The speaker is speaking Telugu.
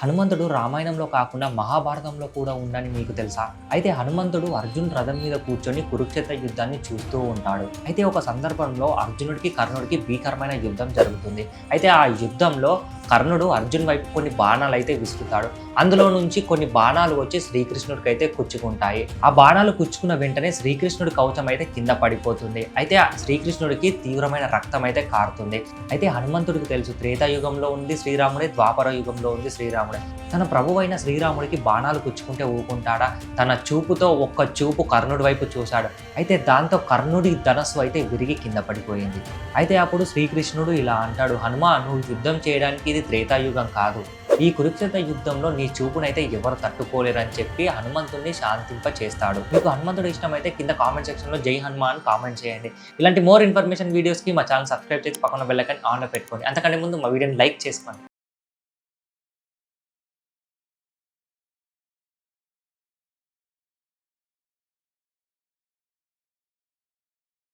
హనుమంతుడు రామాయణంలో కాకుండా మహాభారతంలో కూడా ఉందని మీకు తెలుసా? అయితే హనుమంతుడు అర్జున్ రథం మీద కూర్చొని కురుక్షేత్ర యుద్ధాన్ని చూస్తూ ఉంటాడు. అయితే ఒక సందర్భంలో అర్జునుడికి కర్ణుడికి భీకరమైన యుద్ధం జరుగుతుంది. అయితే ఆ యుద్ధంలో కర్ణుడు అర్జున్ వైపు కొన్ని బాణాలు అయితే విసురుతాడు. అందులో నుంచి కొన్ని బాణాలు వచ్చి శ్రీకృష్ణుడికి అయితే కుచ్చుకుంటాయి. ఆ బాణాలు కుచ్చుకున్న వెంటనే శ్రీకృష్ణుడి కవచం అయితే కింద పడిపోతుంది. అయితే ఆ శ్రీకృష్ణుడికి తీవ్రమైన రక్తం అయితే కారుతుంది. అయితే హనుమంతుడికి తెలుసు త్రేతాయుగంలో ఉంది శ్రీరాముడే ద్వాపర యుగంలో ఉంది శ్రీరాముడు. తన ప్రభు అయిన శ్రీరాముడికి బాణాలు కుచ్చుకుంటే ఊకుంటాడా? తన చూపుతో ఒక్క చూపు కర్ణుడి వైపు చూశాడు. అయితే దాంతో కర్ణుడి ధనస్సు అయితే విరిగి కింద పడిపోయింది. అయితే అప్పుడు శ్రీకృష్ణుడు ఇలా అంటాడు హనుమా నువ్వు యుద్ధం చేయడానికి ఇది త్రేతాయుగం కాదు. ఈ కురుక్షేత్ర యుద్ధంలో నీ చూపునైతే ఎవరు తట్టుకోలేరని చెప్పి హనుమంతుడిని శాంతింప చేస్తాడు. మీకు హనుమంతుడు ఇష్టమైతే కింద కామెంట్ సెక్షన్లో జై హనుమాన్ కామెంట్ చేయండి. ఇలాంటి మోర్ ఇన్ఫర్మేషన్ వీడియోస్కి మా ఛానల్ సబ్స్క్రైబ్ చేసి పక్కన బెల్లకని ఆన్లో పెట్టుకోండి. అంతకంటే ముందు మా వీడియోని లైక్ చేసుకోండి.